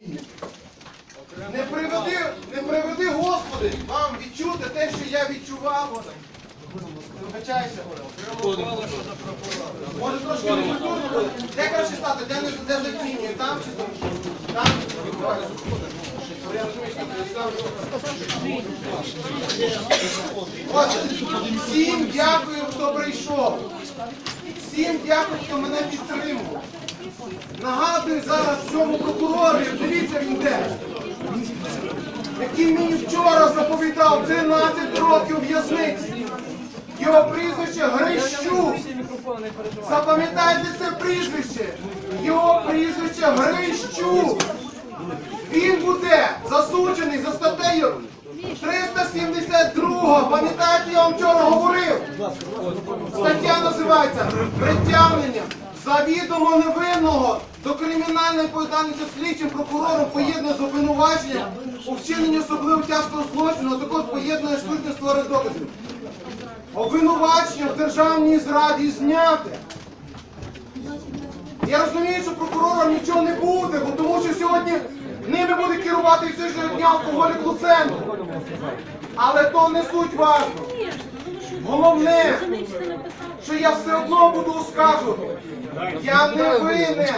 Не приведи, не приведи, Господи, вам відчути те, що я відчував. Вибачайся. Може трошки не культурно буде. Де краще стати? Де не де зацінює? Там чи там? Там? Отже, всім дякую, хто прийшов. Всім дякую, хто мене підтримував. Нагадую зараз цьому прокурору, дивіться він. Який мені вчора заповідав 13 років в'язниці. Його прізвище Грищук. Запам'ятайте це прізвище. Його прізвище Грищук. Він буде засуджений за статтею 372. Пам'ятаєте, я вам вчора говорив? Стаття називається притягнення завідомо невинного до кримінальної відповідальності слідчим прокурором поєднано з обвинуваченням у вчиненні особливо тяжкого злочину, а також поєднання штучно створених доказів. Обвинувачення в державній зраді зняти. Я розумію, що прокурорам нічого не буде, бо тому що сьогодні ними буде керувати і сьогоднішнього дня алкоголік Луценко. Але то не суть важно. Головне, що я все одно буду оскаржувати. Я не винен.